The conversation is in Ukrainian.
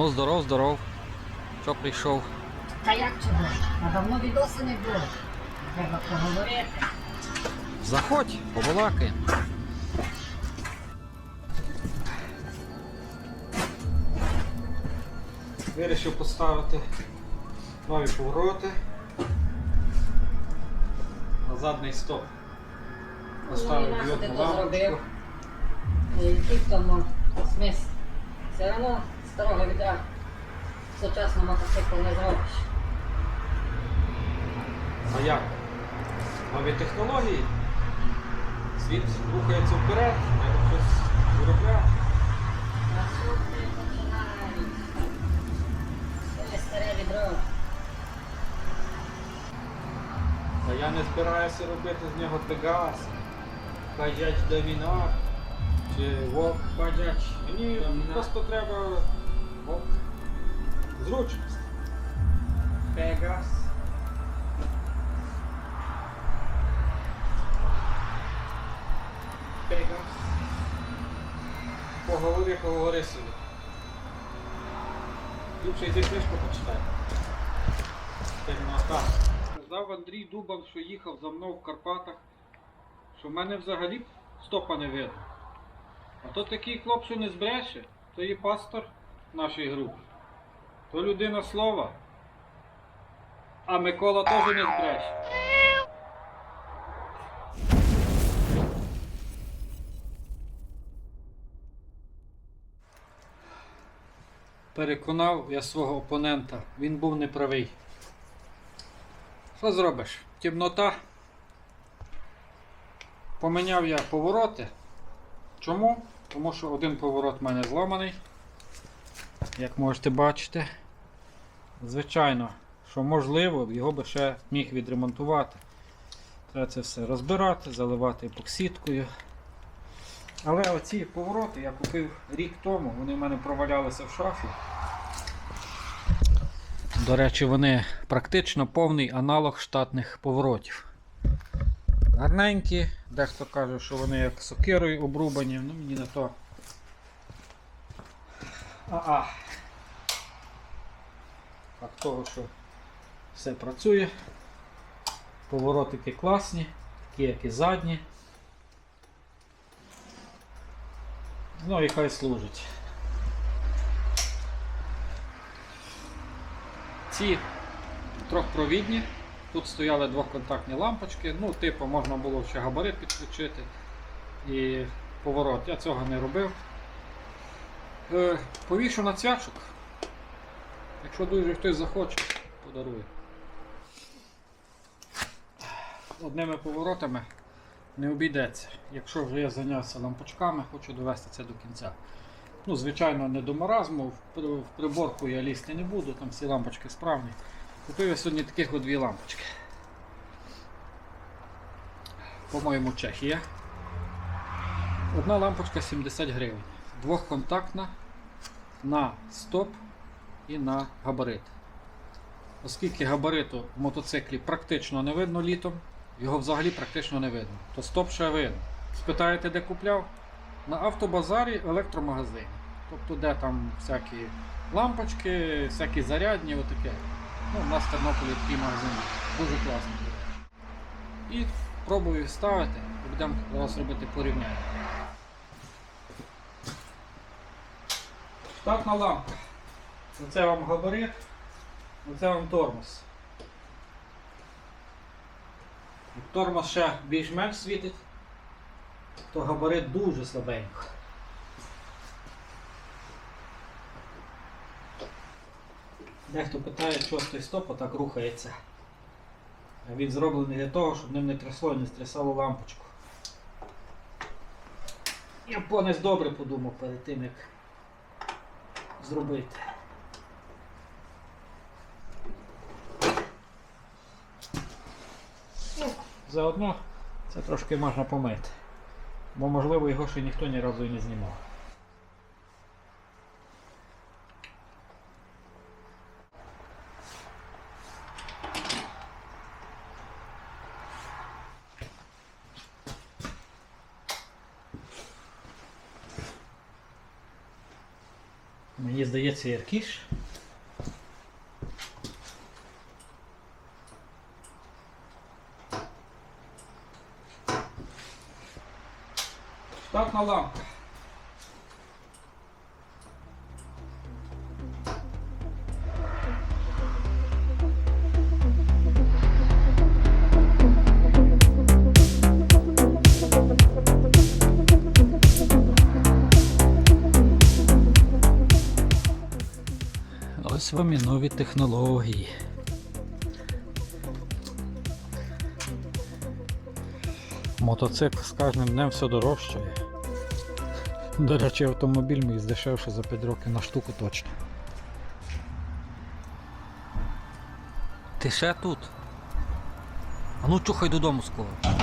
Ну, здоров, здоров. Що прийшов? Та як чого? А давно відоси не було. Треба поговорити. Заходь, побалакаємо. Вирішив поставити нові повороти на задний стоп. Поставив Ну, і нащо ти то лампочку. зробив? І Який в тому смисл? Все одно старого відра сучасного мотоциклу не зробиш. А як? Нові технології. Світ рухається вперед, треба щось виробляти. Старе відро. Та я не збираюся робити з нього Пегас, Баджач Домінар чи Вок Баджач. Мені просто треба Вок. Зручність. Пегас. Пегас. Поговори, поговори собі. Ліпше йди книжку почитай. Темнота. Сказав Андрій Дубан, що їхав за мною в Карпатах, що в мене взагалі стопа не видно. А то такий хлоп, що не збреше, то є пастор нашої групи. То людина слова. А Микола теж не збреше. Переконав я свого опонента, він був неправий. Що зробиш? Темнота. Поміняв я повороти. Чому? Тому що один поворот в мене зламаний. Як можете бачити. Звичайно, що можливо, його би ще міг відремонтувати. Треба це все розбирати, заливати епоксидкою. Але оці повороти я купив рік тому, вони в мене провалялися в шафі. До речі, вони практично повний аналог штатних поворотів. Гарненькі, дехто каже, що вони як сокирою обрубані, ну мені не то. А-а. Факт того, що все працює. Поворотики класні, такі як і задні. Ну і хай служить. Ці трьохпровідні. Тут стояли двохконтактні лампочки. Ну, типу, можна було ще габарит підключити і поворот. Я цього не робив. Е, повішу на цвяшок. Якщо дуже хтось захоче, подарую. Одними поворотами не обійдеться. Якщо вже я зайнявся лампочками, хочу довести це до кінця. Ну, звичайно, не до маразму, в приборку я лізти не буду, там всі лампочки справні. Купив я сьогодні таких дві лампочки. По-моєму, Чехія. Одна лампочка 70 гривень. Двохконтактна на стоп і на габарит. Оскільки габариту в мотоциклі практично не видно літом, його взагалі практично не видно, то стоп ще видно. Спитаєте, де купляв? На автобазарі електромагазині. Тобто, де там всякі лампочки, всякі зарядні, отаке. Ну, у нас в Тернополі такий магазин. Дуже класний. до. І пробую ставити, і будемо зараз робити порівняння. Штатна лампа. Оце вам габарит, оце вам тормоз. Тормоз ще більш-менш світить, то габарит дуже слабенько. Дехто питає, чого той стоп отак рухається. Він зроблений для того, щоб ним не трясло і не стрясало лампочку. Японець добре подумав перед тим, як зробити. Заодно це трошки можна помити. Бо можливо його ще ніхто ні разу і не знімав. Мені здається, яркіш. Штатна лампа. Ось вам і нові технології. Мотоцикл з кожним днем все дорожчає. До речі, автомобіль мій здешевше за 5 років на штуку точно. Ти ще тут? А ну чухай додому скоро.